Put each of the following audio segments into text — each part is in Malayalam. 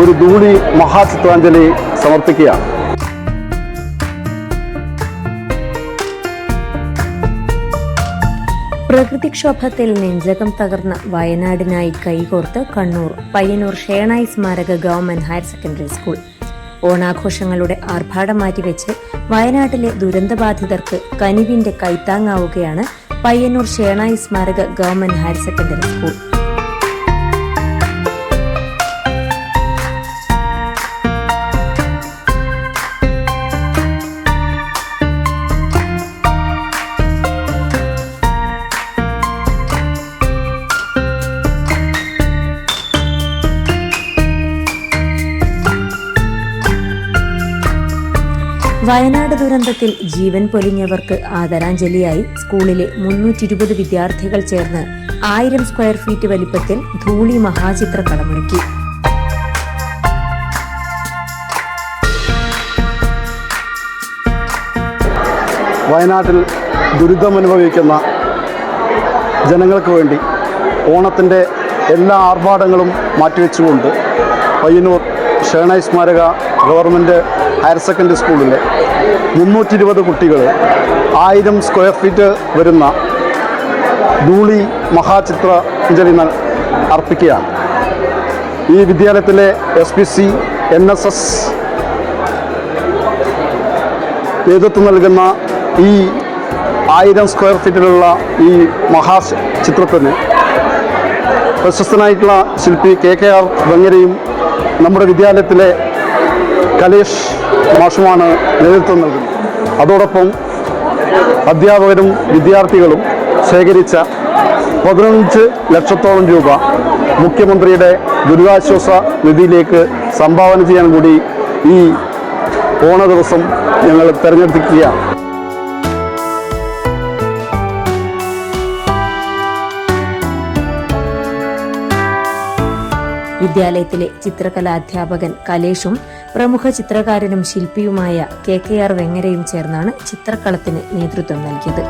ഒരു ധൂളി മഹാചിത്രാഞ്ജലി സമർപ്പിക്കുകയാണ്. പ്രകൃതിക്ഷോഭത്തിൽ നെഞ്ചകം തകർന്ന വയനാടിനായി കൈകോർത്ത് Kannur Payyanur Shenoy Smaraka government higher secondary school. ഓണാഘോഷങ്ങളുടെ ആർഭാടം മാറ്റിവെച്ച് വയനാട്ടിലെ ദുരന്തബാധിതർക്ക് കനിവിന്റെ കൈത്താങ്ങാവുകയാണ് പയ്യന്നൂർ ഷേണായി സ്മാരക government higher secondary school. Wayanad ദുരന്തത്തിൽ ജീവൻ പൊലിഞ്ഞവർക്ക് ആദരാഞ്ജലിയായി സ്കൂളിലെ മുന്നൂറ്റി ഇരുപത് വിദ്യാർത്ഥികൾ ചേർന്ന് ആയിരം സ്ക്വയർ ഫീറ്റ് വലിപ്പത്തിൽ ധൂളി മഹാചിത്ര കളമൊരുക്കി. വയനാട്ടിൽ ദുരിതമനുഭവിക്കുന്ന ജനങ്ങൾക്ക് വേണ്ടി ഓണത്തിന്റെ എല്ലാ ആർഭാടങ്ങളും മാറ്റിവെച്ചുകൊണ്ട് പയ്യന്നൂർ ഷേണായി സ്മാരക ഗവൺമെന്റ് ഹയർ സെക്കൻഡറി സ്കൂളിലെ മുന്നൂറ്റി ഇരുപത് കുട്ടികൾ ആയിരം സ്ക്വയർ ഫീറ്റ് വരുന്ന ധൂളി മഹാചിത്ര അഞ്ജലി അർപ്പിക്കുകയാണ്. ഈ വിദ്യാലയത്തിലെ S P C N S S നേതൃത്വം നൽകുന്ന ഈ ആയിരം സ്ക്വയർ ഫീറ്റിലുള്ള ഈ മഹാ ചിത്രത്തിന് പ്രശസ്തനായിട്ടുള്ള ശില്പി കെ കെ ആർ വെങ്ങരയും നമ്മുടെ വിദ്യാലയത്തിലെ കലേഷ് മാഷുമാണ് നേതൃത്വം നൽകുന്നത്. അതോടൊപ്പം അധ്യാപകരും വിദ്യാർത്ഥികളും ശേഖരിച്ച പതിനഞ്ച് ലക്ഷത്തോളം രൂപ മുഖ്യമന്ത്രിയുടെ ദുരിതാശ്വാസ നിധിയിലേക്ക് സംഭാവന ചെയ്യാൻ കൂടി ഈ ഓണ ദിവസം ഞങ്ങൾ തിരഞ്ഞെടുത്തിരിക്കുകയാണ്. വിദ്യാലയത്തിലെ ചിത്രകലാധ്യാപകൻ കലേഷും പ്രമുഖ ചിത്രകാരനും ശില്പിയുമായ കെ കെ ആർ വെങ്ങരയും ചേർന്നാണ് ചിത്രക്കളത്തിന് നേതൃത്വം നൽകിയത്.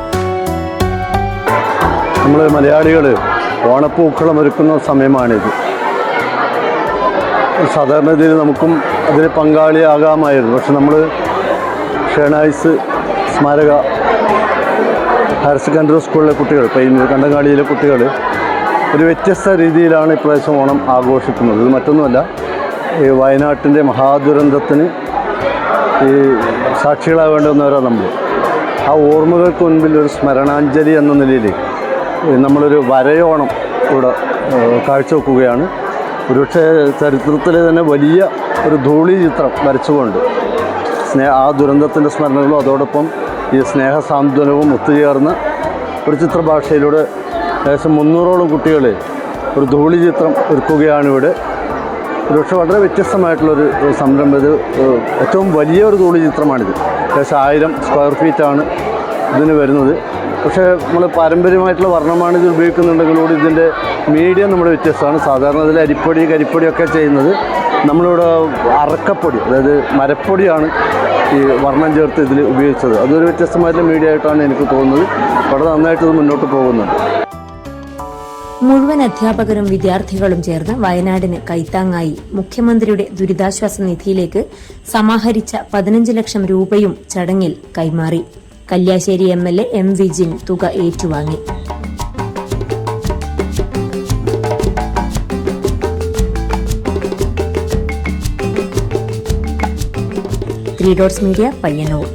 നമ്മൾ മലയാളികൾ ഓണപ്പൂക്കളം ഒരുക്കുന്ന സമയമാണിത്. സാധാരണ ഇതിൽ നമുക്കും അതിൽ പങ്കാളിയാകാമായിരുന്നു. പക്ഷെ നമ്മൾ ഷേണായിസ് സ്മാരക ഹയർ സെക്കൻഡറി സ്കൂളിലെ കുട്ടികൾ പയ്യന്നൂർ കണ്ടങ്ങാടിയിലെ കുട്ടികൾ ഒരു വ്യത്യസ്ത രീതിയിലാണ് ഇപ്രാവശ്യം ഓണം ആഘോഷിക്കുന്നത്. ഇത് മറ്റൊന്നുമല്ല. ഈ വയനാട്ടിന്റെ മഹാദുരന്തത്തിന് ഈ സാക്ഷികളാവേണ്ടുന്നവരാണ് നമ്മൾ. ആ ഓർമ്മകൾക്ക് മുൻപിൽ ഒരു സ്മരണാഞ്ജലി എന്ന നിലയിൽ നമ്മളൊരു വരയോണം ഇവിടെ കാഴ്ചവെക്കുകയാണ്. ഒരുപക്ഷെ ചരിത്രത്തിലെ തന്നെ വലിയ ഒരു ധൂളി ചിത്രം വരച്ചുകൊണ്ട് സ്നേഹ ആ ദുരന്തത്തിന്റെ സ്മരണകളും അതോടൊപ്പം ഈ സ്നേഹ സാന്ത്വനവും ഒത്തുചേർന്ന ഒരു ചിത്രഭാഷയിലൂടെ ഏകദേശം മുന്നൂറോളം കുട്ടികൾ ഒരു ധൂളി ചിത്രം ഒരുക്കുകയാണ് ഇവിടെ. ഒരുപക്ഷെ വളരെ വ്യത്യസ്തമായിട്ടുള്ളൊരു സംരംഭം. ഇത് ഏറ്റവും വലിയ ഒരു ധൂളി ചിത്രമാണിത്. ഏകദേശം ആയിരം സ്ക്വയർ ഫീറ്റാണ് ഇതിന് വരുന്നത്. പക്ഷേ നമ്മൾ പാരമ്പര്യമായിട്ടുള്ള വർണമാണ് ഇത് ഉപയോഗിക്കുന്നുണ്ടെങ്കിലൂടെ ഇതിന്റെ മീഡിയം നമ്മുടെ വ്യത്യസ്തമാണ്. സാധാരണ ഇതിൽ അരിപ്പൊടി കരിപ്പൊടിയൊക്കെ ചെയ്യുന്നത് നമ്മളിവിടെ അറക്കപ്പൊടി അതായത് മരപ്പൊടിയാണ് ഈ വർണം ചേർത്ത് ഇതിൽ ഉപയോഗിച്ചത്. അതൊരു വ്യത്യസ്തമായിട്ടുള്ള മീഡിയ ആയിട്ടാണ് എനിക്ക് തോന്നുന്നത്. വളരെ നന്നായിട്ട് ഇത് മുന്നോട്ട് പോകുന്നുണ്ട്. മുഴുവൻ അധ്യാപകരും വിദ്യാർത്ഥികളും ചേർന്ന് വയനാടിന് കൈത്താങ്ങായി മുഖ്യമന്ത്രിയുടെ ദുരിതാശ്വാസ നിധിയിലേക്ക് സമാഹരിച്ച പതിനഞ്ച് ലക്ഷം രൂപയും ചടങ്ങിൽ കൈമാറി. Kalliasseri M L A M Vijin തുക ഏറ്റുവാങ്ങി. Three dots media Payyanur.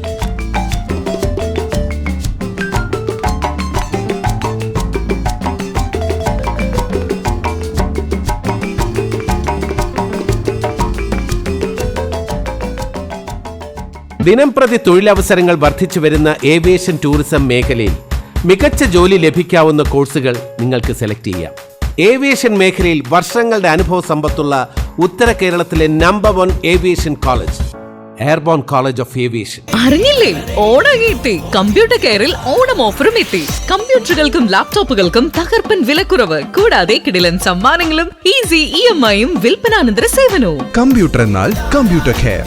ദിനംപ്രതി തൊഴിലവസരങ്ങൾ വർദ്ധിച്ചു വരുന്ന ഏവിയേഷൻ ടൂറിസം മേഖലയിൽ മികച്ച ജോലി ലഭിക്കാവുന്ന കോഴ്സുകൾ നിങ്ങൾക്ക് സെലക്ട് ചെയ്യാം. ഏവിയേഷൻ മേഖലയിൽ വർഷങ്ങളുടെ അനുഭവ സമ്പത്തുള്ള ഉത്തര കേരളത്തിലെ number one aviation college airborne college of aviation അറിഞ്ഞില്ലേ? ഓണം കിട്ടി കമ്പ്യൂട്ടർ കെയറിൽ ഓണം ഓഫറും എത്തി. കമ്പ്യൂട്ടറുകൾക്കും ലാപ്ടോപ്പുകൾക്കും തകർപ്പൻ വിലക്കുറവ്. കൂടാതെ കിടിലൻ സമ്മാനങ്ങളും ഈസി ഇ എം ഐയും വിൽപ്പനാനന്തര സേവനവും. കമ്പ്യൂട്ടർ എന്നാൽ കമ്പ്യൂട്ടർ കെയർ